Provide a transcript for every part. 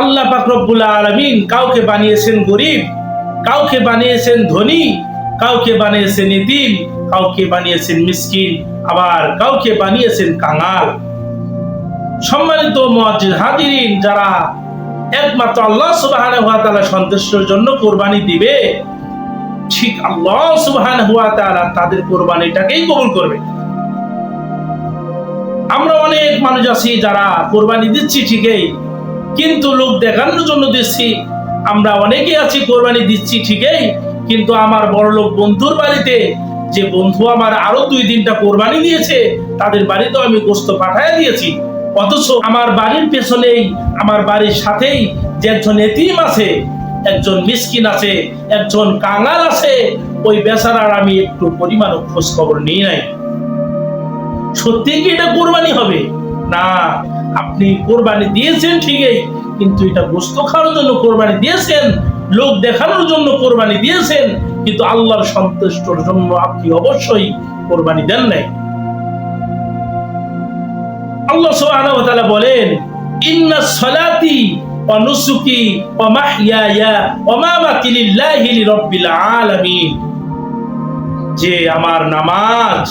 আল্লাহ পাকরবুল আলমিন কাউকে বানিয়েছেন গরিব, কাউকে বানিয়েছেন ধনী, কাউকে বানিয়েছেন ইতিম কাউকে বানিয়েছেন মিসকিন, আবার কাউকে বানিয়েছেন কাঙাল। সম্মানিত মুয়াজ্জিন হাদিরিন যারা একমাত্র আল্লাহ সুবহানাহু ওয়া তাআলা সন্তুষ্টির জন্য কোরবানি দিবে, ঠিক আল্লাহ সুবহানাহু ওয়া তাআলা তাদের কোরবানিটাকেই কবুল করবে। আমরা অনেক মানুষ আছি যারা কোরবানি দিচ্ছি ঠিকই কিন্তু লোক দেখানোর জন্য দিচ্ছি। আমরা অনেকেই আছি, কোরবানি দিচ্ছি, ঠিকই, কিন্তু আমার বড় লোক বন্ধুর বাড়িতে যে বন্ধু আমার আরও দুই দিনটা কোরবানি দিয়েছে, তাদের বাড়িতেও আমি গোস্ত পাঠায় দিয়েছি। অথচ আমার বাড়ির পেছনেই, আমার বাড়ির সাথেই যে একজন এতিম আছে, একজন মিসকিন আছে, একজন কাঙাল আছে, ওই বেচারার আমি একটু পরিমাণ খোঁজ খবর নিই নাই। সত্যি কি এটা কোরবানি হবে? না আপনি কোরবানি দিয়েছেন ঠিকই, কিন্তু এটা গোস্ত খাওয়ার জন্য কোরবানি দিয়েছেন, লোক দেখানোর জন্য কোরবানি দিয়েছেন, কিন্তু আল্লাহর সন্তুষ্টর জন্য আপনি অবশ্যই কোরবানি দেন নাই। আল্লাহ সুবহানাহু ওয়া তাআলা বলেন, ইন্না সলাতি ওয়া নুসুকি ওয়া মাহইয়ায়া ওয়া মামাতি লিল্লাহি লিরাব্বিল আলামিন। যে আমার নামাজ,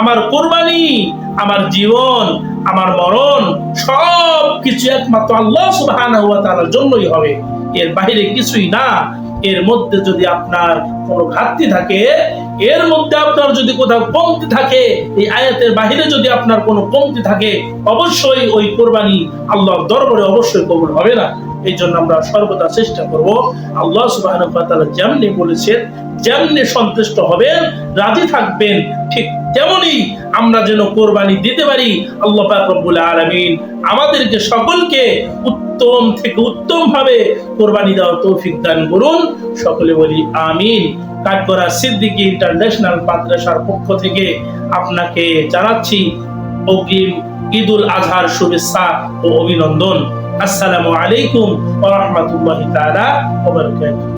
আমার কোরবানি, আমার জীবন আমার মরণ সব কিছু একমাত্র আল্লাহ তাআলার জন্যই হবে। এর বাইরে কিছুই না। এর মধ্যে যদি আপনার কোনো ঘাটতি থাকে, এর মধ্যে আপনার যদি কোথাও কমতি থাকে, এই আয়াতের বাহিরে যদি আপনার কোনো কমতি থাকে, অবশ্যই ওই কোরবানি আল্লাহর দরবারে অবশ্যই কবুল হবে না। এই জন্য আমরা সর্বদা চেষ্টা করব আল্লাহ তাআলা যেমনি বলেছেন, যেমনি সন্তুষ্ট হবেন, রাজি থাকবেন, ঠিক তেমনি আমরা যেন কোরবানি দিতে পারি, আল্লাহ রব্বুল আলামিন আমাদেরকে সকলকে উত্তম থেকে উত্তম ভাবে কোরবানি দেওয়ার তৌফিক দান করুন। সকলে বলি আমিন। কাঠগড়া সিদ্দিকী ইন্টারন্যাশনাল মাদ্রাসার পক্ষ থেকে আপনাকে জানাচ্ছি অগ্রিম ঈদুল আজহার শুভেচ্ছা ও অভিনন্দন। আসসালামু আলাইকুম ওয়া তালা